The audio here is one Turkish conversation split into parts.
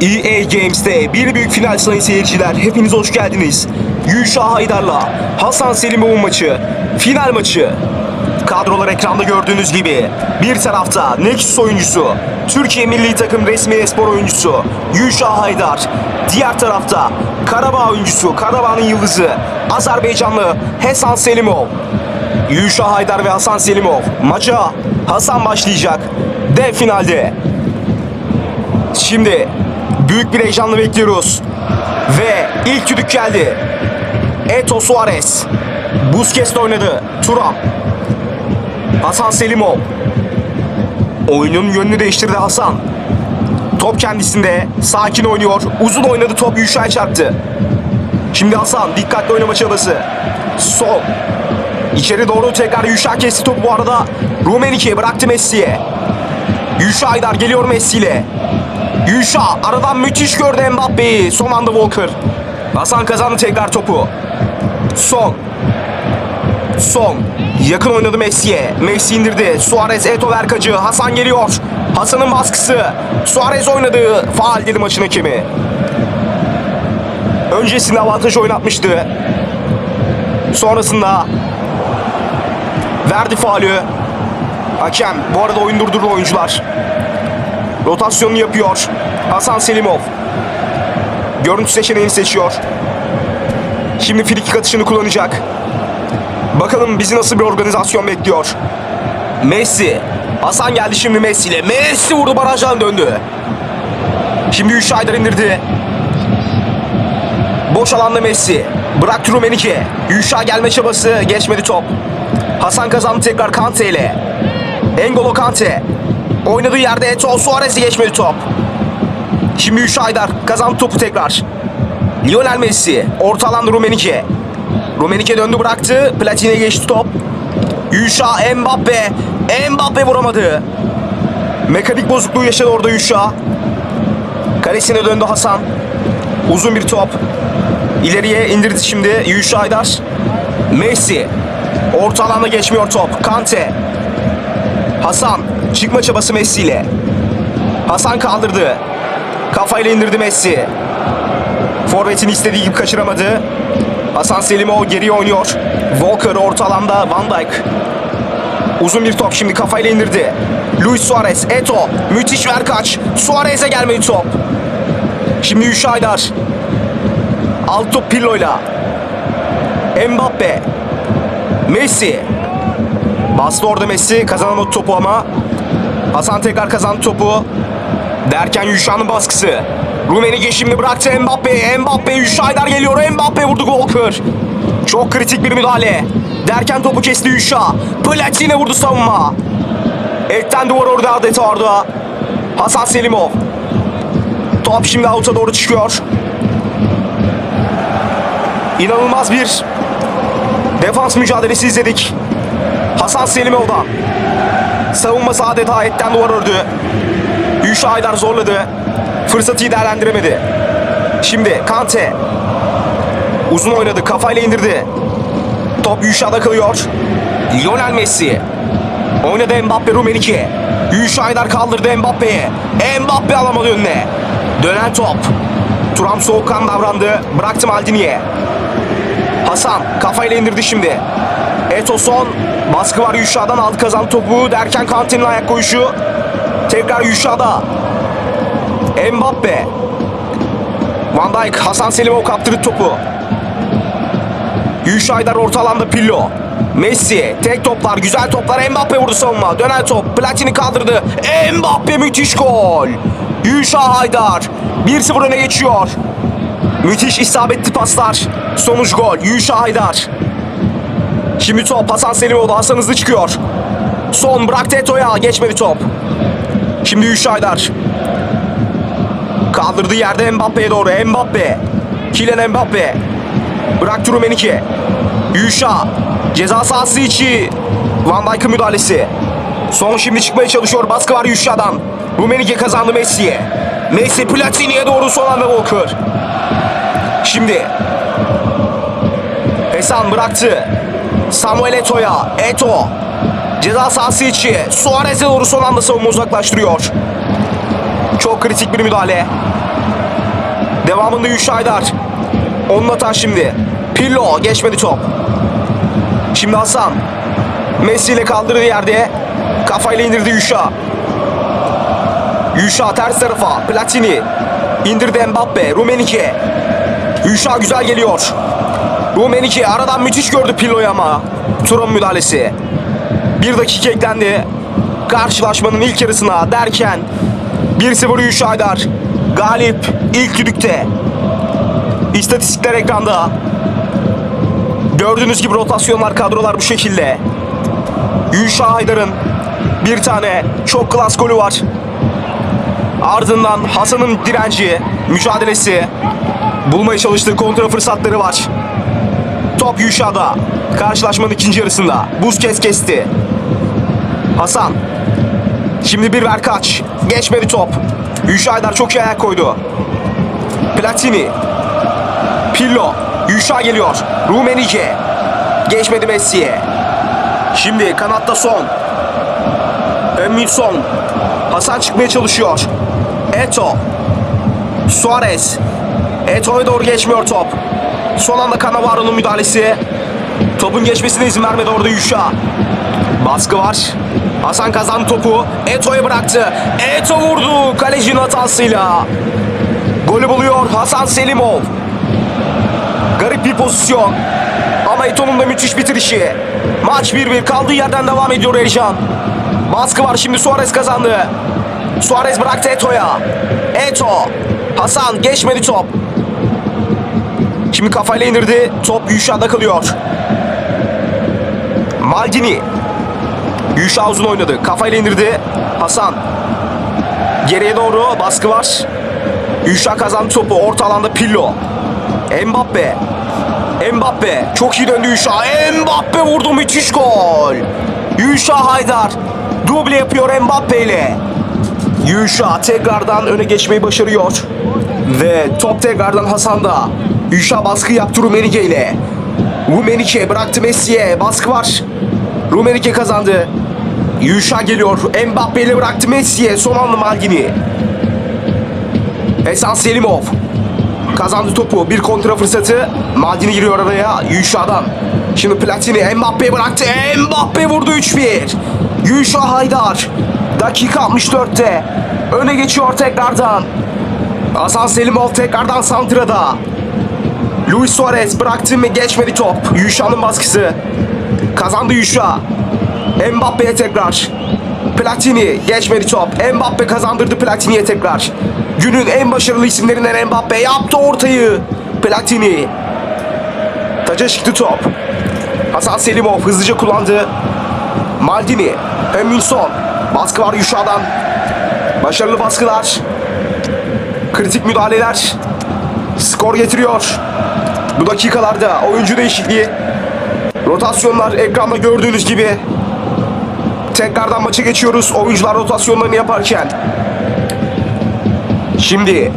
EA Games'te bir büyük final sayın seyirciler. Hepiniz hoş geldiniz. Yuşa Haydar'la Hasan Selimov'un maçı. Final maçı. Kadrolar ekranda gördüğünüz gibi. Bir tarafta Nexus oyuncusu, Türkiye milli takım resmi espor oyuncusu Yuşa Haydar. Diğer tarafta Karabağ oyuncusu, Karabağ'ın yıldızı Azerbaycanlı Hasan Selimov. Yuşa Haydar ve Hasan Selimov. Maça Hasan başlayacak. Dev finalde. Şimdi büyük bir heyecanla bekliyoruz. Ve ilk düdük geldi. Eto Suarez. Busquets oynadı. Turam. Hasan Selimov. Oyunun yönünü değiştirdi Hasan. Top kendisinde. Sakin oynuyor. Uzun oynadı top Yuşa'ya çarptı. Şimdi Hasan dikkatli oynama çabası. Sol. İçeri doğru tekrar Yuşa kesti topu bu arada. Rumenike bıraktı Messi'ye. Yuşa Aydar geliyor Messi ile. Yuşa aradan müthiş gördü Mbappe'yi. Son anda Walker. Hasan kazandı tekrar topu. Son. Son. Yakın oynadı Messi'ye. Messi indirdi. Suarez Eto Verkacı. Hasan geliyor. Hasan'ın baskısı. Suarez oynadı. Faal dedi maçın hakemi. Öncesinde avantaj oynatmıştı. Sonrasında verdi faulü. Hakem bu arada oyun durdurdu oyuncular. Rotasyonunu yapıyor. Hasan Selimov. Görüntü seçeneğini seçiyor. Şimdi frikik atışını kullanacak. Bakalım bizi nasıl bir organizasyon bekliyor. Messi. Hasan geldi şimdi Messi ile. Messi vurdu barajdan döndü. Şimdi Üç Aydar indirdi. Boş alanda Messi. Bıraktı Rumenike. Yuşa gelme çabası. Geçmedi top. Hasan kazandı tekrar Kante ile. Engolo Kante. Oynadığı yerde Eto Suarez'i geçmedi top. Şimdi Yuşa Aydar kazandı topu tekrar. Lionel Messi. Orta alanda Rumenike. Rumenike döndü bıraktı. Platine geçti top. Yuşa Mbappe. Mbappe vuramadı. Mekanik bozukluğu yaşadı orada Yuşa. Kalesine döndü Hasan. Uzun bir top. İleriye indirdi şimdi Yuşa Aydar. Messi. Orta alanda geçmiyor top. Kante. Hasan. Çıkma çabası Messi ile. Hasan kaldırdı. Kafayla indirdi Messi. Forvet'in istediği gibi kaçıramadı. Hasan Selimov geriye oynuyor. Walker orta alanda Van Dijk. Uzun bir top şimdi kafayla indirdi. Luis Suarez, Eto. Müthiş ver kaç. Suarez'e gelmedi top. Şimdi Yuşa Aydar. Alt top Pirlo'yla. Mbappe. Messi. Bastı orada Messi. Kazanamadı topu ama. Hasan tekrar kazandı topu. Derken Yuşa'nın baskısı. Rumenige şimdi bıraktı Mbappe. Mbappe Yuşa Aydar geliyor. Mbappe vurdu Walker. Çok kritik bir müdahale. Derken topu kesti Yuşa. Platine vurdu savunma. Etten duvar orada adeta orada. Hasan Selimov. Top şimdi out'a doğru çıkıyor. İnanılmaz bir defans mücadelesi izledik. Hasan Selimov'dan. Savunması adeta etten duvar ördü. Yuşa Aydar zorladı. Fırsatı değerlendiremedi. Şimdi Kante. Uzun oynadı. Kafayla indirdi. Top Yuşa'da kalıyor. Lionel Messi. Oynadı Mbappe Rumenike. Yuşa Aydar kaldırdı Mbappe'ye. Mbappe alamadı önüne. Dönen top. Turam soğukkan davrandı. Bıraktı Maldini'ye. Hasan kafayla indirdi şimdi. Eto son. Baskı var Yuşa'dan aldı kazandı topu. Derken Kante'nin ayak koyuşu. Tekrar Yuşa'da. Mbappe. Van Dijk Hasan Selimov kaptırdı topu. Yuşa Aydar orta alanda Pillo. Messi tek toplar güzel toplar Mbappe vurdu savunma dönen top Platini kaldırdı Mbappe müthiş gol Yuşa Haydar 1-0 öne geçiyor Müthiş isabetli paslar sonuç gol Yuşa Haydar Şimdi top Hasan Selimoğlu Hasan hızlı çıkıyor. Son bıraktı Eto'ya geçmedi top. Şimdi Yuşa Haydar Kaldırdığı yerde Mbappe'ye doğru Mbappe Kylian Mbappe Bıraktı Rumenike Yuşa Ceza sahası içi. Van Dijk'ın müdahalesi. Son şimdi çıkmaya çalışıyor baskı var Yuşa'dan. Rumenike kazandı Messi'ye. Messi Platini'ye doğru son anda Walker Şimdi Hasan bıraktı Samuel Eto'ya Eto Ceza sahası içi Suarez'e doğru son anda savunma uzaklaştırıyor Çok kritik bir müdahale Devamında Yuşa Aydar. Onun hata şimdi. Pirlo geçmedi top. Şimdi Hasan. Messi ile kaldırdığı yerde kafayla indirdi Yuşa. Yuşa ters tarafa. Platini. İndirdi Mbappe. Rumenike. Yuşa güzel geliyor. Rumenike aradan müthiş gördü Pirlo'yu ama. Turan müdahalesi. Bir dakika eklendi. Karşılaşmanın ilk yarısına derken 1-0 Yuşa Aydar. Galip ilk düdükte. İstatistikler ekranda. Gördüğünüz gibi rotasyonlar, kadrolar bu şekilde. Yuşa Haydar'ın bir tane çok klas golü var. Ardından Hasan'ın direnci, mücadelesi, bulmaya çalıştığı kontra fırsatları var. Top Yuşa'da. Karşılaşmanın ikinci yarısında. Busquets kesti. Hasan. Şimdi bir ver kaç. Geçmedi top. Yuşa Haydar çok iyi ayak koydu. Platini. Pirlo. Yuşa geliyor. Rumenige. Geçmedi Messi'ye. Şimdi kanatta son. Son. Hasan çıkmaya çalışıyor. Eto. Suarez. Eto'ya doğru geçmiyor top. Son anda Cannavaro'nun müdahalesi. Topun geçmesine izin vermedi orada Yuşa. Baskı var. Hasan kazandı topu. Eto'ya bıraktı. Eto vurdu kalecinin hatasıyla. Golü buluyor Hasan Selimov. Garip bir pozisyon. Ama Eto'nun da müthiş bitirişi. Maç 1-1 kaldığı yerden devam ediyor Ercan. Baskı var şimdi Suarez kazandı. Suarez bıraktı Eto'ya. Eto. Hasan geçmedi top. Şimdi kafayla indirdi. Top Yuşa'da kalıyor. Maldini. Yuşa uzun oynadı. Kafayla indirdi. Hasan. Geriye doğru baskı var. Yuşa kazandı topu. Orta alanda Pillo. Mbappe. Mbappe. Çok iyi döndü Yuşa. Mbappe vurdu müthiş gol. Yuşa Haydar. Duble yapıyor Mbappe ile. Yuşa tekrardan öne geçmeyi başarıyor. Ve top tekrardan Hasan'da. Yuşa baskı yaptı Rumenike ile. Rumenike bıraktı Messi'ye. Baskı var. Rumenike kazandı. Yuşa geliyor. Mbappe ile bıraktı Messi'ye. Son anda Maldini. Esan Selimov. Kazandı topu. Bir kontra fırsatı. Maldini giriyor araya. Yuşa'dan. Şimdi Platini Mbappe'ye bıraktı. Mbappe vurdu 3-1. Yuşa Haydar. Dakika 64'te. Öne geçiyor tekrardan. Hasan Selimov tekrardan Santra'da. Luis Suarez bıraktı mı geçmedi top. Yuşa'nın baskısı. Kazandı Yuşa. Mbappe'ye tekrar. Platini geçmedi top. Mbappe kazandırdı Platini'ye tekrar. Günün en başarılı isimlerinden Mbappe yaptı ortayı. Platini. Taca çıktı top. Hasan Selimov hızlıca kullandı. Maldini. Eminson. Baskı var Yuşa'dan. Başarılı baskılar. Kritik müdahaleler. Skor getiriyor. Bu dakikalarda oyuncu değişikliği. Rotasyonlar ekranda gördüğünüz gibi. Tekrardan maça geçiyoruz oyuncular rotasyonlarını yaparken. Şimdi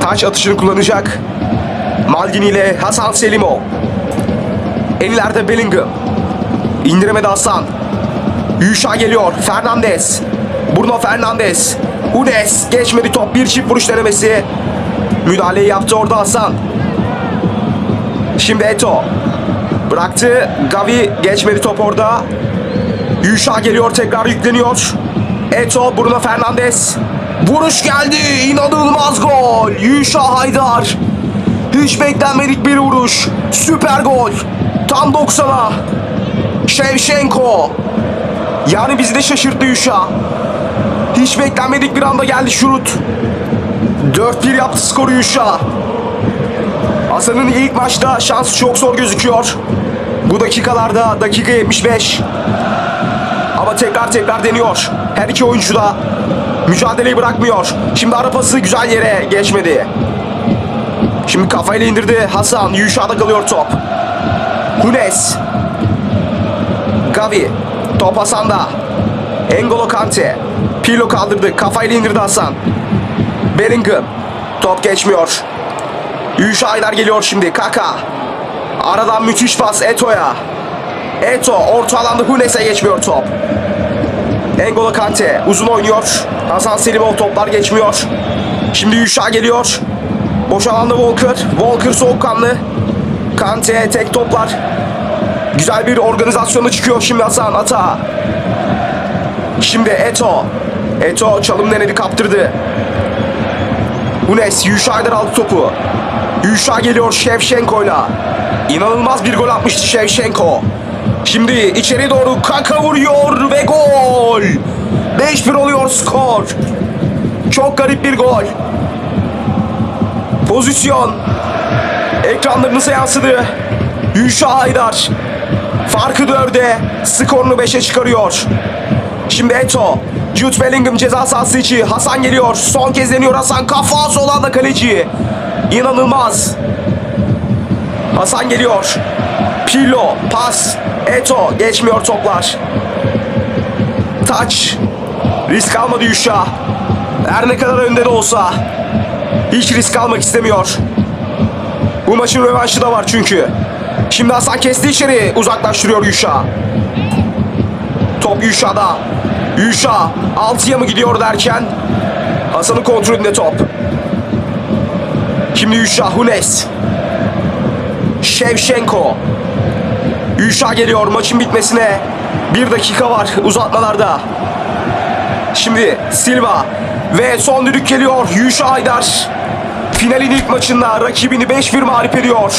taç atışını kullanacak. Maldini ile Hasan Selimov. En ileride Bellingham. İndiremedi Hasan. Yuşa geliyor. Fernandez. Bruno Fernandes. Unes. Geçmedi top. Bir çift vuruş denemesi. Müdahaleyi yaptı orada Hasan. Şimdi Eto. Bıraktı. Gavi geçmedi top orada. Yuşa geliyor tekrar yükleniyor. Eto Bruno Fernandes. Vuruş geldi. İnanılmaz gol. Yuşa Haydar. Hiç beklenmedik bir vuruş. Süper gol. Tam 90'a. Şevşenko. Yani bizi de şaşırttı Yuşa. Hiç beklenmedik bir anda geldi şurut. 4-1 yaptı skoru Yuşa. Hasan'ın ilk maçta şansı çok zor gözüküyor. Bu dakikalarda dakika 75. Ama tekrar tekrar deniyor. Her iki oyuncu da mücadeleyi bırakmıyor. Şimdi ara pası güzel yere geçmedi. Şimdi kafayla indirdi Hasan. Yuşa'da kalıyor top. Hunes. Gavi. Top Hasan'da. Engolo Kante. Pirlo kaldırdı. Kafayla indirdi Hasan. Bellingham. Top geçmiyor. Aydar geliyor şimdi. Kaka. Aradan müthiş pas Eto'ya. Eto orta alanda Hunes'e geçmiyor top. Engolo Kante uzun oynuyor. Hasan Selimov toplar geçmiyor. Şimdi Yuşa geliyor. Boş alanda Walker. Walker soğukkanlı. Kante tek toplar. Güzel bir organizasyonu çıkıyor şimdi Hasan Ata. Şimdi Eto. Eto çalım denedi kaptırdı. Hunes Yuşay'dan aldı topu. Yuşa geliyor Shevchenko'yla. İnanılmaz bir gol atmıştı Shevchenko. Şimdi içeri doğru Kaka vuruyor ve gol. 5-1 oluyor skor. Çok garip bir gol. Pozisyon. Ekranlarınıza yansıdı. Yuşa Haydar. Farkı dörde. Skorunu 5'e çıkarıyor. Şimdi Eto. Jude Bellingham ceza sahası içi. Hasan geliyor. Son kez deniyor Hasan. Kafa sol anda kaleci. İnanılmaz. Hasan geliyor. Pirlo. Pas. Eto. Geçmiyor toplar. Taç. Risk almadı Yuşa. Her ne kadar önde de olsa. Hiç risk almak istemiyor. Bu maçın rövanşı da var çünkü. Şimdi Hasan kesti içeri. Uzaklaştırıyor Yuşa. Top Yuşa'da. Yuşa altıya mı gidiyor derken Hasan'ın kontrolünde top. Şimdi Yuşa Hunes. Shevchenko. Yuşa geliyor maçın bitmesine. Bir dakika var uzatmalarda. Şimdi Silva ve son düdük geliyor. Yuşa Haydar finalin ilk maçında rakibini 5-1 mağlup ediyor.